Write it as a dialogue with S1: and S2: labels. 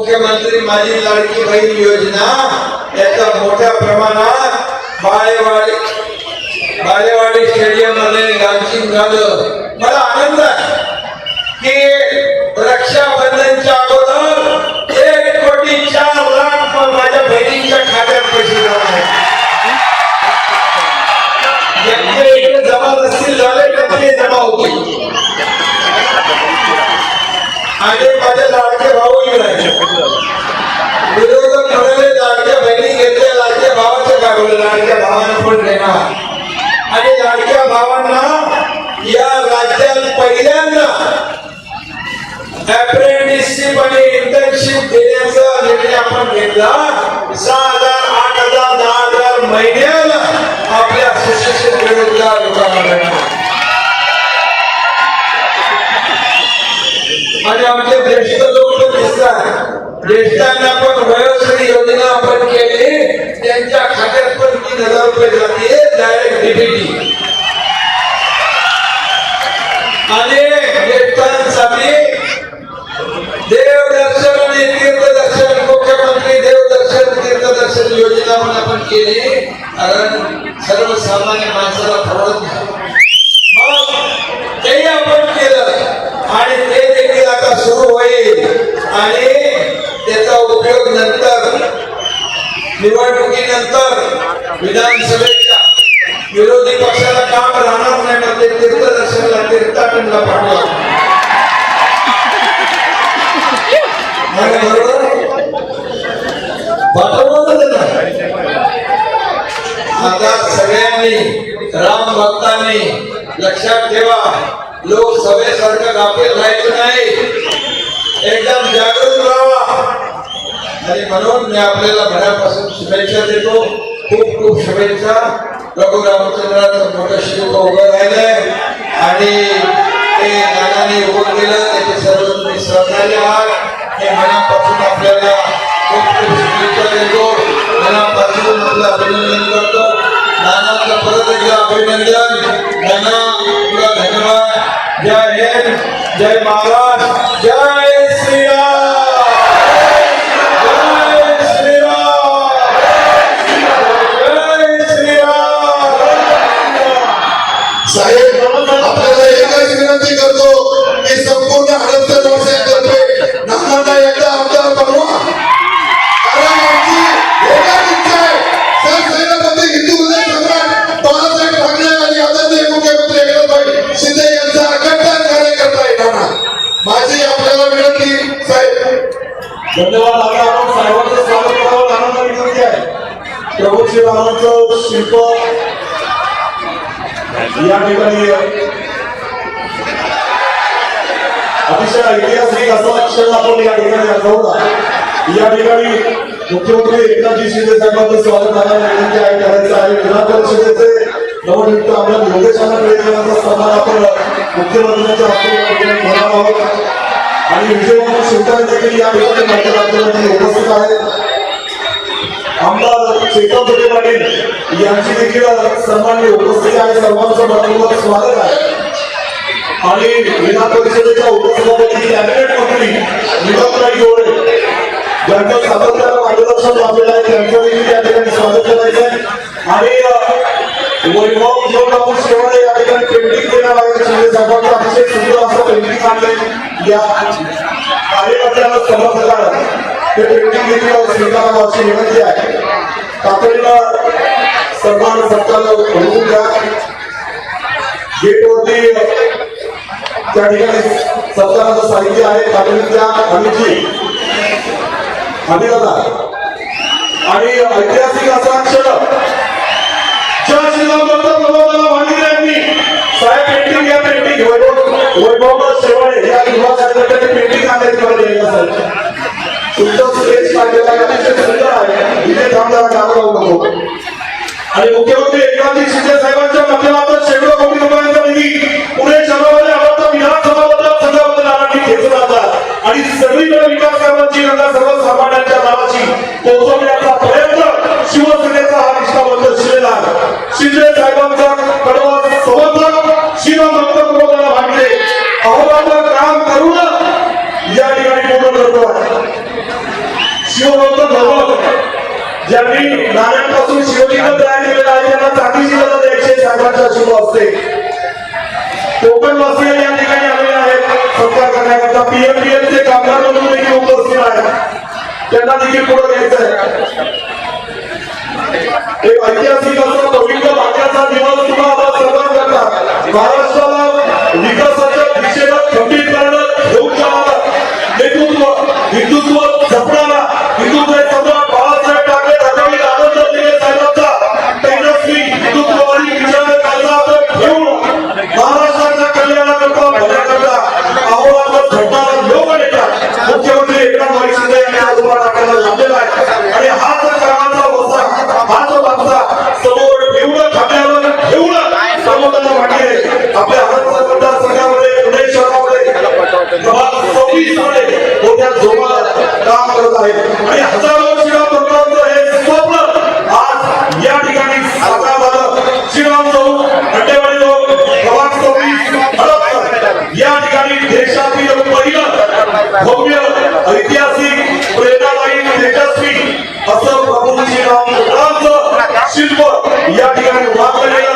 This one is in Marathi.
S1: मुख्यमंत्री माझी लाडकी बहीण योजना याचा मोठ्या प्रमाणात बाळेवाडी बालेवाडी स्टेडियममध्ये लॉन्चिंग झालं मला आनंद आहे की देण्याचा निर्णय आपण घेतला. सहा हजार आठ हजार दहा हजार महिन्याला आपल्या सुशिक्षित बेरोजगार लोकांना मिळणार आणि आमचे ज्येष्ठ लोक पण दिसतात. ज्येष्ठांना पण वयोश्री योजना योजना पण आपण केली कारण सर्वसामान्य माणसाला परवडत नाही. मग तेही आपण केलं आणि ते देखील आता सुरू होईल आणि त्याचा उपयोग नंतर निवडणुकीनंतर आता सगळ्यांनी राम भक्तांनी लक्षात ठेवा लोकसभेसारखं गाफील राहायचं नाही. एकदम जागृत राहावा. आणि म्हणून मी आपल्याला मनापासून शुभेच्छा देतो. खूप खूप शुभेच्छा. प्रभू रामचंद्राचं मोठं शिल्प उभं राहिलंय. आणि ते नानाने उभं केलं त्याचे सर्व तुम्ही सहकार्य आहात हे मनापासून आपल्याला अभिनंदन करतो नानाचं परत एकदा अभिनंदन नाना तुला धन्यवाद जय हिंद जय महाराज जय
S2: धन्यवाद आता आपण सर्वांचं स्वागत करावं आनंद विनंती आहे. प्रभू श्री श्रीरामाचं शिल्प या ठिकाणी अतिशय ऐतिहासिक असा क्षण आपण या ठिकाणी आठवला. या ठिकाणी मुख्यमंत्री एकनाथजी शिंदे साहेबांचं स्वागत करायला विनंती आहे करायचं आहे. विधान परिषदेचे नवनियुक्त आमदार योगेशांना मिळण्याचा सन्मान आपण मुख्यमंत्र्यांच्या हस्ते आहोत. आणि विजयवान शिवतारे देखील या ठिकाणी माध्यमातून उपस्थित आहेत. आमदार चेतन जोडे पाटील यांची देखील सन्मान्य उपस्थिती आहे. सर्वांचं मनपूर्वक स्वागत आहे. आणि विधान परिषदेच्या उपसभापती कॅबिनेट मंत्री विनोदराई गोळे ज्यांचं सातत्यानं मार्गदर्शन लाभलेलं आहे. त्यांचं देखील या ठिकाणी स्वागत करायचं आहे. आणि वैभव उद्योगराव शेवाळे या कार्यकर्त्यांना समर्थकांना ते पेंटिंग देखील स्वीकारावं अशी विनंती आहे. तातडीनं सन्मान सरकारला होऊन द्या. गेटवरती त्या ठिकाणी सत्काराचं साहित्य आहे तातडीत द्या अमितजी अभिनंदा आणि ऐतिहासिक असा क्षण. ज्या श्रीराम डॉक्टर प्रबोधना वाणिज्य यांनी साहेब पेंटिंग या पेंटिंग वैभव वैभव शेवाळे किंवा युवा पेंटिंग आणले तुम्हाला तुमचं स्टेज अतिशय सुंदर आहे. इथे थांबणारा काम राहू नको आणि मुख्यमंत्री एकनाथ शिंदे साहेबांच्या माध्यमातून शेकडो कोटी रुपये शिवभक्त भगवत. ज्यांनी नाण्यापासून शिवलिंग तयार केलेलं आहे त्यांना चांदीची गरज एकशे साहेबांच्या शुभ असते कोकण कोकणवासी या ठिकाणी आलेले आहेत सत्कार करण्याकरता पीएमपीएल चे कामगार म्हणून देखील उपस्थित आहेत. त्यांना देखील पुढे घ्यायचं आहे. आहेत आणि हजारो श्रीराम भक्तांचं हे स्वप्न आज या ठिकाणी साकार झालं श्रीराम चौक खड्डेवाडी चौक प्रभाग सव्वीस हडपसर या ठिकाणी देशातील पहिलं भव्य ऐतिहासिक प्रेरणादायी तेजस्वी असं प्रभू श्रीराम भक्तांचं शिल्प या ठिकाणी उभारलं